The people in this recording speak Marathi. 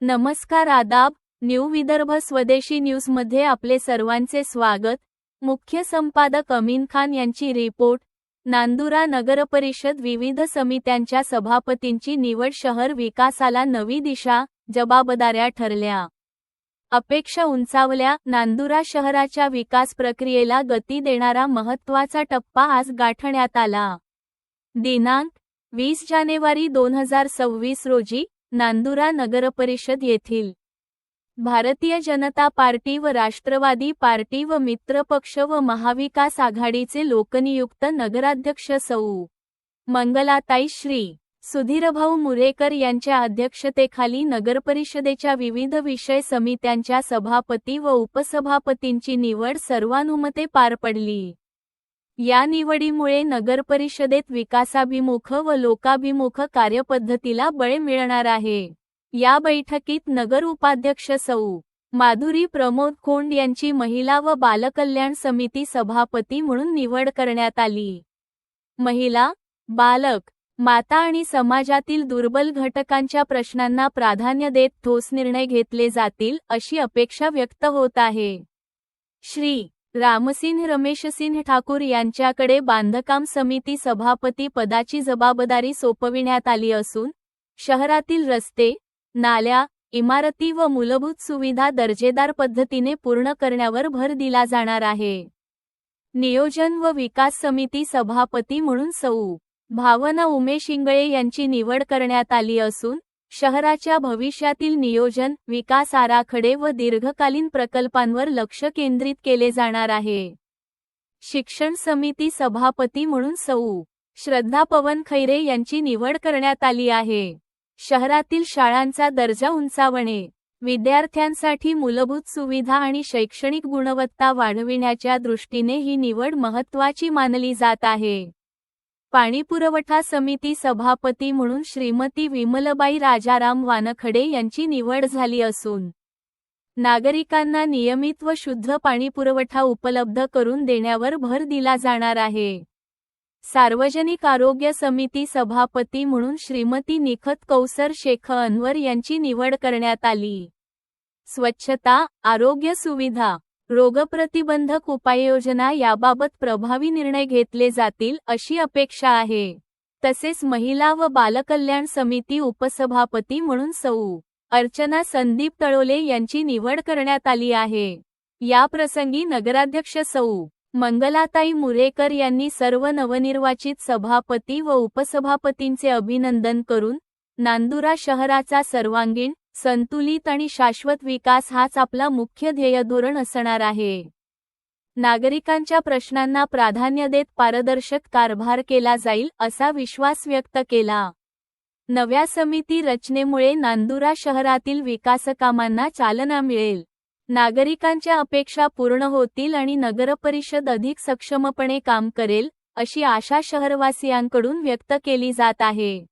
नमस्कार आदाब न्यू विदर्भ स्वदेशी न्यूजमध्ये आपले सर्वांचे स्वागत. मुख्य संपादक अमीन खान यांची रिपोर्ट. नांदुरा नगरपरिषद विविध समित्यांच्या सभापतींची निवड शहर विकासाला नवी दिशा जबाबदाऱ्या ठरल्या. अपेक्षा उंचावल्या नांदुरा शहराच्या विकास प्रक्रियेला गती देणारा महत्त्वाचा टप्पा आज गाठण्यात आला. दिनांक वीस जानेवारी दोन हजार सव्वीस रोजी नांदुरा नगरपरिषद येथील. भारतीय जनता पार्टी व राष्ट्रवादी पार्टी व मित्रपक्ष व महाविकास आघाडीचे लोकनियुक्त नगराध्यक्ष सौ. मंगलाताई श्री. सुधीरभाऊ मुरेकर यांच्या अध्यक्षतेखाली नगरपरिषदेच्या विविध विषय समित्यांच्या सभापती व उपसभापतींची निवड सर्वानुमते पार पडली. या निवडीमुळे नगरपरिषदेत विकासाभिमुख व लोकाभिमुख कार्यपद्धतीला बळ मिळणार आहे. या बैठकीत नगर उपाध्यक्ष सौ. माधुरी प्रमोद कोंड यांची महिला व बालकल्याण समिती सभापती म्हणून निवड करण्यात आली. महिला बालक माता आणि समाजातील दुर्बल घटकांच्या प्रश्नांना प्राधान्य देत ठोस निर्णय घेतले जातील अशी अपेक्षा व्यक्त होत आहे. श्री. रामसिंह रमेशसिंह ठाकूर यांच्याकडे बांधकाम समिती सभापती पदाची जबाबदारी सोपविण्यात आली असून शहरातील रस्ते नाल्या इमारती व मूलभूत सुविधा दर्जेदार पद्धतीने पूर्ण करण्यावर भर दिला जाणार आहे. नियोजन व विकास समिती सभापती म्हणून सौ. भावना उमेश इंगळे यांची निवड करण्यात आली असून शहराच्या भविष्यातील नियोजन विकास आराखडे व दीर्घकालीन प्रकल्पांवर लक्ष केंद्रित केले जाणार आहे. शिक्षण समिती सभापती म्हणून सौ. श्रद्धा पवन खैरे यांची निवड करण्यात आली आहे. शहरातील शाळांचा दर्जा उंचावणे विद्यार्थ्यांसाठी मूलभूत सुविधा आणि शैक्षणिक गुणवत्ता वाढविण्याच्या दृष्टीने ही निवड महत्त्वाची मानली जात आहे. पाणीपुरवठा समिती सभापती म्हणून श्रीमती विमलबाई राजाराम वानखडे यांची निवड झाली असून नागरिकांना नियमित व शुद्ध पाणीपुरवठा उपलब्ध करून देण्यावर भर दिला जाणार आहे. सार्वजनिक आरोग्य समिती सभापती म्हणून श्रीमती निखत कौसर शेख अनवर यांची निवड करण्यात आली. स्वच्छता आरोग्य सुविधा रोगप्रतिबंधक उपाययोजना याबाबत प्रभावी निर्णय घेतले जातील अशी अपेक्षा आहे. तसेच महिला व बालकल्याण समिती उपसभापती म्हणून सौ. अर्चना संदीप तळोले यांची निवड करण्यात आली आहे. या प्रसंगी नगराध्यक्ष सौ. मंगलाताई मुरेकर यांनी सर्व नवनिर्वाचित सभापती व उपसभापतींचे अभिनंदन करून नांदुरा शहराचा सर्वांगीण संतुलित आणि शाश्वत विकास हाच आपला मुख्य ध्येय धोरण असणार आहे. नागरिकांच्या प्रश्नांना प्राधान्य देत पारदर्शक कारभार केला जाईल असा विश्वास व्यक्त केला. नव्या समिती रचनेमुळे नांदुरा शहरातील विकासकामांना चालना मिळेल. नागरिकांच्या अपेक्षा पूर्ण होतील आणि नगरपरिषद अधिक सक्षमपणे काम करेल अशी आशा शहरवासियांकडून व्यक्त केली जात आहे.